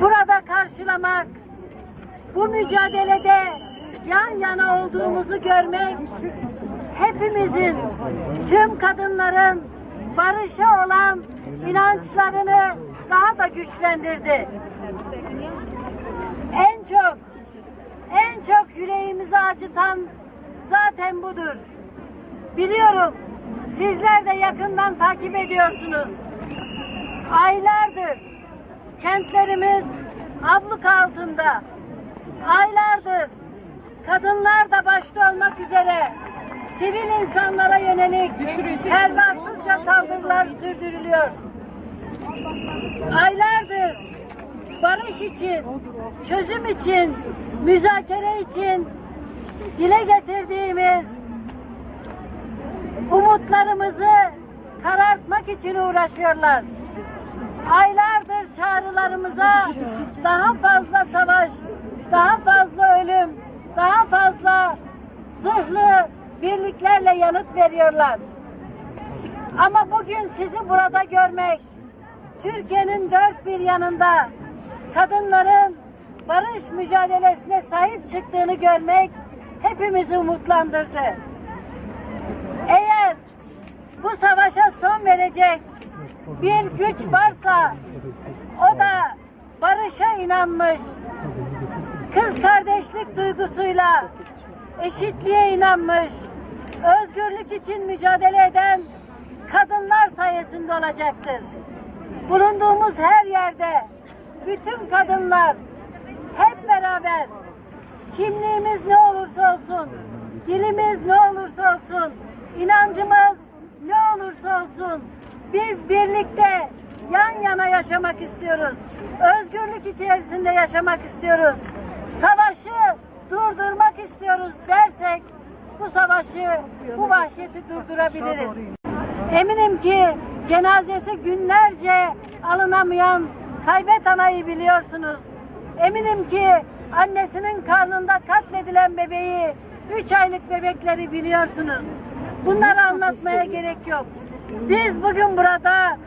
burada karşılamak, bu mücadelede yan yana olduğumuzu görmek hepimizin, tüm kadınların barışa olan inançlarını daha da güçlendirdi. En çok, en çok yüreğimizi acıtan zaten budur. Biliyorum, sizler de yakından takip ediyorsunuz. Aylardır kentlerimiz abluk altında. Aylardır kadınlar da başta olmak üzere sivil insanlara yönelik pervasızca saldırılar sürdürülüyor. Aylardır barış için, çözüm için, müzakere için dile getirdiğimiz umutlarımızı karartmak için uğraşıyorlar. Aylardır çağrılarımıza daha fazla savaş, daha fazla ölüm, daha fazla zırhlı birliklerle yanıt veriyorlar. Ama bugün sizi burada görmek, Türkiye'nin dört bir yanında kadınların barış mücadelesine sahip çıktığını görmek hepimizi umutlandırdı. Eğer bu savaşa son verecek bir güç varsa o da barışa inanmış, kız kardeşlik duygusuyla eşitliğe inanmış, özgürlük için mücadele eden kadınlar sayesinde olacaktır. Bulunduğumuz her yerde bütün kadınlar hep beraber kimliğimiz ne olursa olsun, dilimiz ne olursa olsun, inancımız ne olursa olsun biz birlikte yan yana yaşamak istiyoruz. Özgürlük içerisinde yaşamak istiyoruz. Savaşı durdurmak istiyoruz dersek bu savaşı, bu vahşeti durdurabiliriz. Eminim ki cenazesi günlerce alınamayan Taybet Ana'yı biliyorsunuz. Eminim ki annesinin karnında katledilen bebeği, üç aylık bebekleri biliyorsunuz. Bunları anlatmaya gerek yok. Biz bugün burada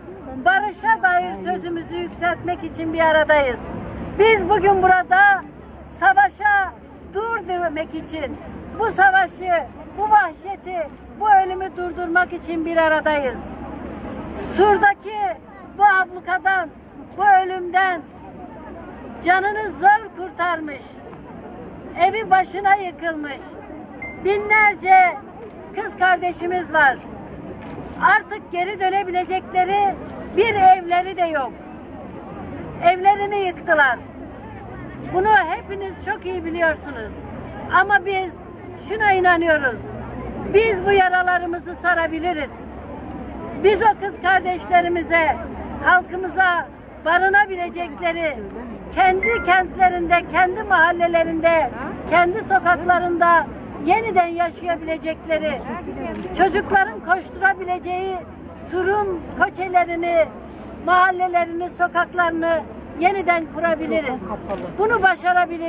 barışa dair sözümüzü yükseltmek için bir aradayız. Biz bugün burada savaşa dur demek için, bu savaşı, bu vahşeti, bu ölümü durdurmak için bir aradayız. Sur'daki bu ablukadan, bu ölümden canını zor kurtarmış, evi başına yıkılmış binlerce kız kardeşimiz var. Artık geri dönebilecekleri bir evleri de yok. Evlerini yıktılar. Bunu hepiniz çok iyi biliyorsunuz. Ama biz şuna inanıyoruz. Biz bu yaralarımızı sarabiliriz. Biz o kız kardeşlerimize, halkımıza barınabilecekleri, kendi kentlerinde, kendi mahallelerinde, kendi sokaklarında yeniden yaşayabilecekleri, çocukların koşturabileceği surun koçelerini, mahallelerini, sokaklarını yeniden kurabiliriz. Bunu başarabiliriz.